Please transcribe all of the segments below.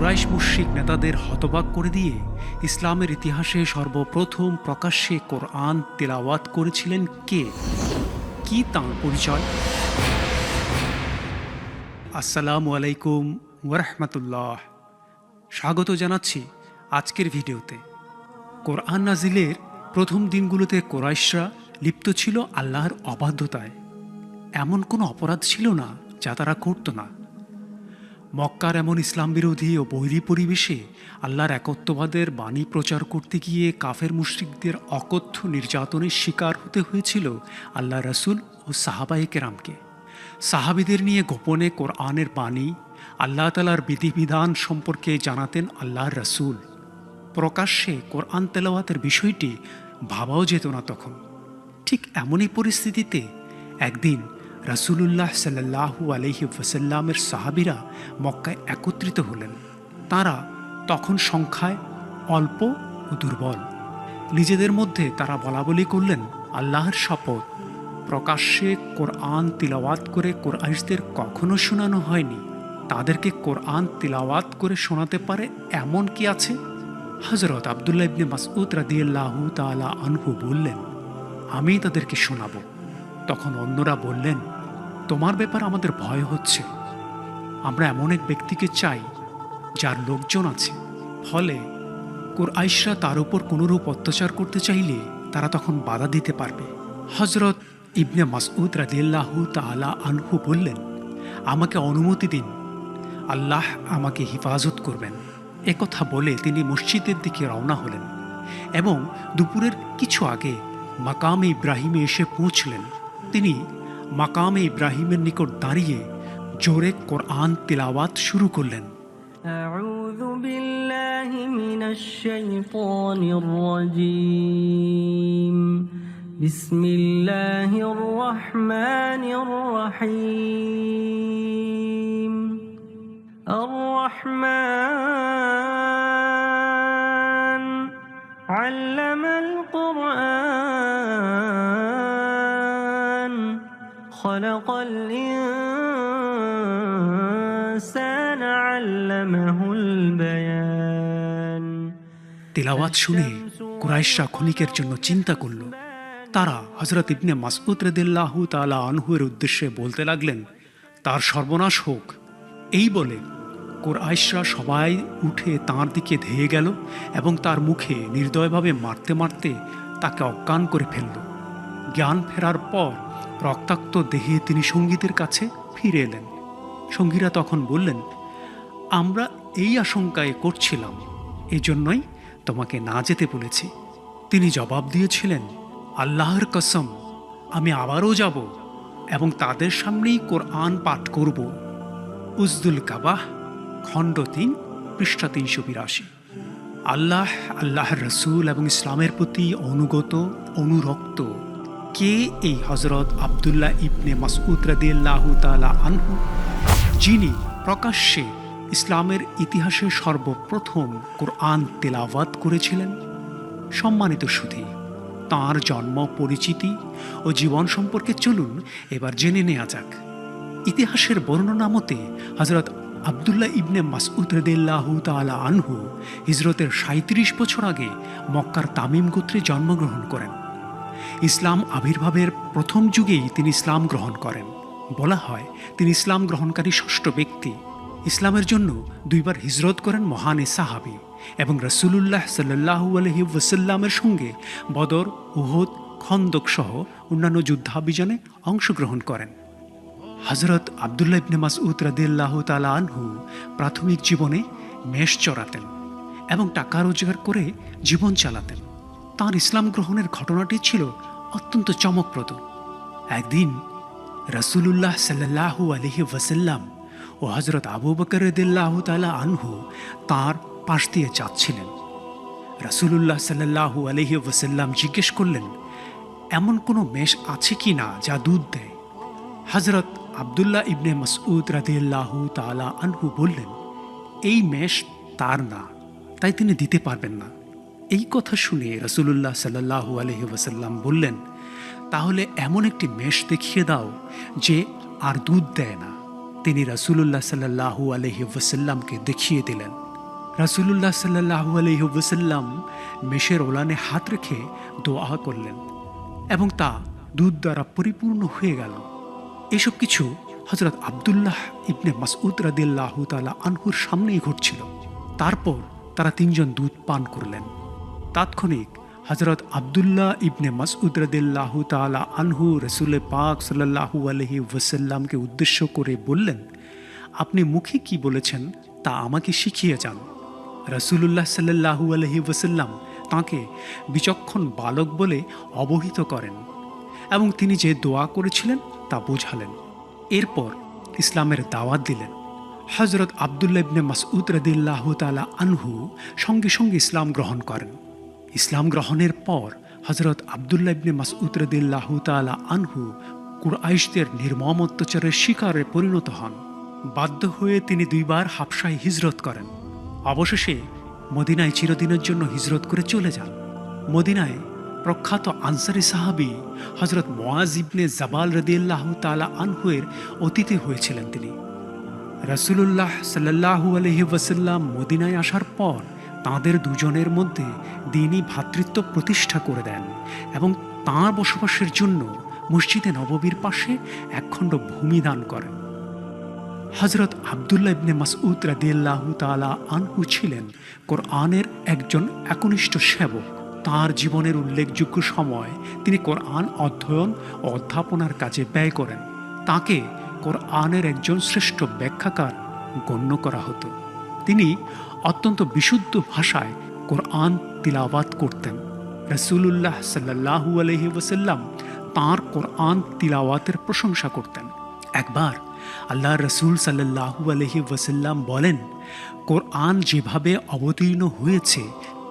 কুরাইশ মুশ্রিক নেতাদের হতবাক করে দিয়ে ইসলামের ইতিহাসে সর্বপ্রথম প্রকাশ্যে কোরআন তেলাওয়াত করেছিলেন কে? কি তাঁর পরিচয়? আসসালামু আলাইকুম ওরহমতুল্লাহ স্বাগত জানাচ্ছি আজকের ভিডিওতে। কোরআন নাজিলের প্রথম দিনগুলোতে কোরাইশরা লিপ্ত ছিল আল্লাহর অবাধ্যতায়। এমন কোনো অপরাধ ছিল না যা তারা করত না। মক্কার এমন ইসলাম বিরোধী ও বৈরী পরিবেশে আল্লাহর একত্ববাদের বাণী প্রচার করতে গিয়ে কাফের মুশ্রিকদের অকথ্য নির্যাতনের শিকার হতে হয়েছিল আল্লাহ রসুল ও সাহাবাই কেরামকে। সাহাবিদের নিয়ে গোপনে কোরআনের বাণী, আল্লাহ তালার বিধিবিধান সম্পর্কে জানাতেন আল্লাহর রসুল। প্রকাশ্যে কোরআন তেলাওয়াতের বিষয়টি ভাবাও যেত না তখন। ঠিক এমনই পরিস্থিতিতে একদিন রাসূলুল্লাহ সাল্লাহু আলহি ওসাল্লামের সাহাবিরা মক্কায় একত্রিত হলেন। তারা তখন সংখ্যায় অল্প ও দুর্বল। নিজেদের মধ্যে তারা বলাবলি করলেন, আল্লাহর শপথ। প্রকাশ্যে কোরআন তিলাওয়াত করে কোরআশদের কখনো শোনানো হয়নি। তাদেরকে কোরআন তিলাওয়াত করে শোনাতে পারে এমন কি আছে? হজরত আবদুল্লাহ ইবনে মাসউদ রাদিয়াল্লাহু তালা আনহু বললেন, আমি তাদেরকে শোনাবো। তখন অন্যরা বললেন তোমার ব্যাপার আমাদের ভয় হচ্ছে। আমরা এমন এক ব্যক্তিকে চাই, যার লোকজন আছে। ফলে কোরআইশরা তার উপর কোনোরূপ অত্যাচার করতে চাইলে তারা তখন বাধা দিতে পারবে। হজরত ইবনে মাসউদ রাদিয়াল্লাহু তাআলা আনহু বললেন, আমাকে অনুমতি দিন। আল্লাহ আমাকে হেফাজত করবেন। একথা বলে তিনি মসজিদের দিকে রওনা হলেন এবং দুপুরের কিছু আগে মাকামে ইব্রাহিমে এসে পৌঁছলেন। তিনি মাকামে ইব্রাহিমের নিকট দাঁড়িয়ে জোরে কোরআন তিলাওয়াত শুরু করলেন أعوذ بالله من الشيطان الرجيم بسم الله الرحمن الرحيم الرحمن الإنسان علمه البيان তেলাওয়াত শুনে কুরাইশরা ক্ষণিকের জন্য চিন্তা করল তারা হজরত ইবনে মাসউদ রদিল্লাহু তালা আনহুয়ের উদ্দেশ্যে বলতে লাগলেন তার সর্বনাশ হোক এই বলে কোরআশরা সবাই উঠে তাঁর দিকে ধেয়ে গেল এবং তার মুখে নির্দয়ভাবে মারতে মারতে তাকে অজ্ঞান করে ফেলল জ্ঞান ফেরার পর রক্তাক্ত দেহে তিনি সঙ্গীতের কাছে ফিরে এলেন সঙ্গীরা তখন বললেন, আমরা এই আশঙ্কায় করছিলাম, এজন্যই তোমাকে না যেতে বলেছি। তিনি জবাব দিয়েছিলেন, আল্লাহর কসম, আমি আবারও যাব এবং তাদের সামনেই কোরআন পাঠ করব। উজদুল কাবাহ, খণ্ড তিন, পৃষ্ঠা তিনশো বিরাশি। আল্লাহ, আল্লাহর রসুল এবং ইসলামের প্রতি অনুগত, অনুরক্ত কে এই হজরত আবদুল্লাহ ইবনে মাসউদ রাদিয়াল্লাহু তাআলা আনহু? যিনি প্রকাশ্যে ইসলামের ইতিহাসে সর্বপ্রথম কোরআন তেলাওয়াত করেছিলেন, সম্মানিত সুধী, তাঁর জন্ম, পরিচিতি ও জীবন সম্পর্কে চলুন এবার জেনে নেওয়া যাক। ইতিহাসের বর্ণনা মতে হজরত আবদুল্লাহ ইবনে মাসউদ রদিল্লাহু তালা আনহু হিজরতের সাঁত্রিশ বছর আগে মক্কার তামিম গোত্রে জন্মগ্রহণ করেন। ইসলাম আবির্ভাবের প্রথম যুগেই তিনি ইসলাম গ্রহণ করেন। বলা হয়, তিনি ইসলাম গ্রহণকারী ষষ্ঠ ব্যক্তি। ইসলামের জন্য দুইবার হিজরত করেন মহান সাহাবি এবং রসুলুল্লাহ সাল্লাহু আলহি ওসাল্লামের সঙ্গে বদর, উহদ, খন্দক সহ অন্যান্য যুদ্ধাভিযানে অংশগ্রহণ করেন। হজরত আবদুল্লাহ ইবনে মাসউদ রাদিয়াল্লাহু তাআলা আনহু প্রাথমিক জীবনে মেষ চড়াতেন এবং টাকা রোজগার করে জীবন চালাতেন। তার ইসলাম গ্রহণের ঘটনাটি ছিল অত্যন্ত চমকপ্রদ। একদিন রসুলুল্লাহ সাল্লাহু আলহি ওয়াসাল্লাম ও হজরত আবু বকর রদিল্লাহ তালা আনহু তাঁর পাশ দিয়ে যাচ্ছিলেন। রসুলুল্লাহ সাল্লাহু আলহি ওয়াসাল্লাম জিজ্ঞেস করলেন, এমন কোনো মেষ আছে কি না যা দুধ দেয়? হজরত আবদুল্লাহ ইবনে মাসউদ রাদিয়াল্লাহু তাআলা আনহু বললেন, এই মেষ তার না, তাই তিনি দিতে পারবেন না। এই কথা শুনে রসুলুল্লাহ সাল্লাহু আলহি ওয়াসাল্লাম বললেন তাহলে এমন একটি মেষ দেখিয়ে দাও যে আর দুধ দেয় না। তিনি রসুলুল্লাহ সাল্লাহু আলহি দেখিয়ে দিলেন। রাসুলুল্লাহ সাল্লাহু আলহিহসাল্লাম মেষের ওলানে হাত রেখে দোয়া করলেন এবং তা দুধ দ্বারা পরিপূর্ণ হয়ে গেল। এসব কিছু হজরত আবদুল্লাহ ইবনে মাসউদ রাদিল্লাহ তালা আনহুর সামনেই ঘটছিল। তারপর তারা তিনজন দুধ পান করলেন। তাৎক্ষণিক হজরত আবদুল্লাহ ইবনে মাসউদ রদিল্লাহ তালা আনহু রসুল পাক সাল্লাহু আলহি ওসাল্লামকে উদ্দেশ্য করে বললেন, আপনি মুখে কি বলেছেন তা আমাকে শিখিয়ে যান। রসুলুল্লাহ সাল্লাহু আলহি ওসাল্লাম তাঁকে বিচক্ষণ বালক বলে অবহিত করেন এবং তিনি যে দোয়া করেছিলেন তা বোঝালেন। এরপর ইসলামের দাওয়াত দিলেন। হজরত আবদুল্লা ইবনে মাসউদ রদিল্লাহ তালা আনহু সঙ্গে সঙ্গে ইসলাম গ্রহণ করেন। ইসলাম গ্রহণের পর হজরত আবদুল্লা ইবনে মাসউদ রদিল্লাহ তালা আনহু কুরআইশদের নির্মম অত্যাচারের শিকারে পরিণত হন। বাধ্য হয়ে তিনি দুইবার হাবসায় হিজরত করেন। অবশেষে মদিনায় চিরদিনের জন্য হিজরত করে চলে যান। মদিনায় প্রখ্যাত আনসারি সাহাবি হজরত মোয়াজ ইবনে জাবাল রদিয়াল্লাহ তালা আনহুয়ের অতিথি হয়েছিলেন তিনি। রসুল্লাহ সাল্লাহু আলহি ওয়াসাল্লাম মদিনায় আসার পর তাঁদের দুজনের মধ্যে দিনই ভ্রাতৃত্ব প্রতিষ্ঠা করে দেন এবং তাঁর বসবাসের জন্য মসজিদে নববীর পাশে একখণ্ড ভূমি দান করেন। হজরত আবদুল্লাহ ইবনে মাসউদ রাদিয়াল্লাহু তাআলা আনহু ছিলেন কোরআনের একজন একনিষ্ঠ সেবক। তার জীবনের উল্লেখযোগ্য সময় তিনি কোরআন অধ্যয়ন ও অধ্যাপনার কাজে ব্যয় করেন। তাকে কোরআনের একজন শ্রেষ্ঠ ব্যাখ্যাকার গণ্য করা হতো। তিনি অত্যন্ত বিশুদ্ধ ভাষায় কোরআন তিলাওয়াত করতেন। রসুলুল্লাহ সাল্লাহু আলহি ওসাল্লাম তাঁর কোরআন তিলাওয়াতের প্রশংসা করতেন। একবার আল্লাহ রসুল সাল্লাহু আলহি ওয়াসাল্লাম বলেন, কোরআন যেভাবে অবতীর্ণ হয়েছে,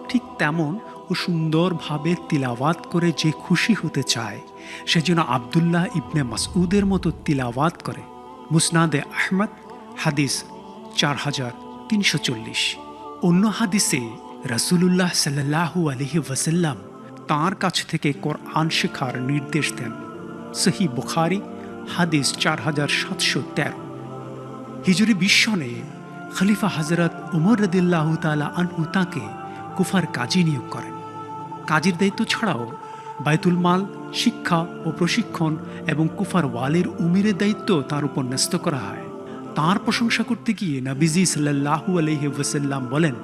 ঠিক তেমন ও সুন্দরভাবে তিলাওয়াত করে যে খুশি হতে চায় সেজন্য আবদুল্লাহ ইবনে মাসউদের মতো তিলাওয়াত করে। মুসনাদে আহমদ, হাদিস চার হাজার তিনশো চল্লিশ। অন্য হাদিসে রসুলুল্লাহ সাল্লাহু আলহি ওয়াসাল্লাম তাঁর কাছ থেকে কোরআন শেখার নির্দেশ দেন। সহি বুখারি, হাদিস চার হাজার সাতশো তেরো। হিজুরি বিশ্বনে খলিফা হজরত উমর রদিল্লাহ তালা আনহু তাঁকে কুফার কাজী নিয়োগ করেন। কাজীর দায়িত্ব ছাড়াও বায়তুল মাল, শিক্ষা ও প্রশিক্ষণ এবং কুফার ওয়ালের উমিরের দায়িত্ব তার উপর ন্যস্ত করা হয়। তার প্রশংসা করতে গিয়ে নাবিজি সাল্লাহু আলহি ওসাল্লাম বলেন,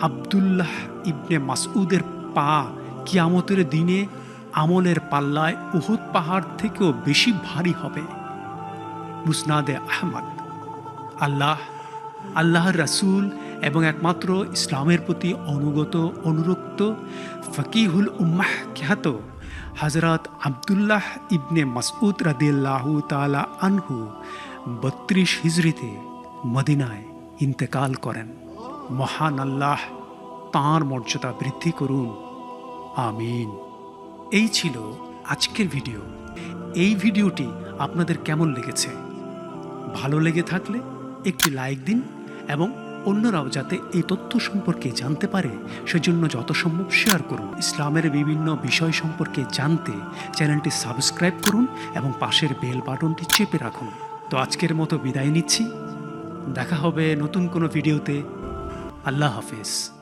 আবদুল্লাহ ইবনে মাসউদের পা কিয়ামতের দিনে আমলের পাল্লায় উহুদ পাহাড় থেকেও বেশি ভারী হবে। মুসনাদে আহমদ। আল্লাহ, আল্লাহর রাসুল এবং একমাত্র ইসলামের প্রতি অনুগত, অনুরক্ত, ফকিহুল উম্মাহ খ্যাত হজরত আবদুল্লাহ ইবনে মাসউদ রাদিল্লাহু তালা আনহু বত্রিশ হিজড়িতে মদিনায় ইন্তেকাল করেন। মহান আল্লাহ তাঁর মর্যাদা বৃদ্ধি করুন। আমিন। এই ছিল আজকের ভিডিও। এই ভিডিওটি আপনাদের কেমন লেগেছে? ভালো লেগে থাকলে একটি লাইক দিন এবং অন্যরাও যাতে এই তথ্য সম্পর্কে জানতে পারে, সেজন্য যত সম্ভব শেয়ার করুন। ইসলামের বিভিন্ন বিষয় সম্পর্কে জানতে চ্যানেলটি সাবস্ক্রাইব করুন এবং পাশের বেল বাটনটি চেপে রাখুন। তো আজকের মতো বিদায় নিচ্ছি। দেখা হবে নতুন কোনো ভিডিওতে। আল্লাহ হাফেজ।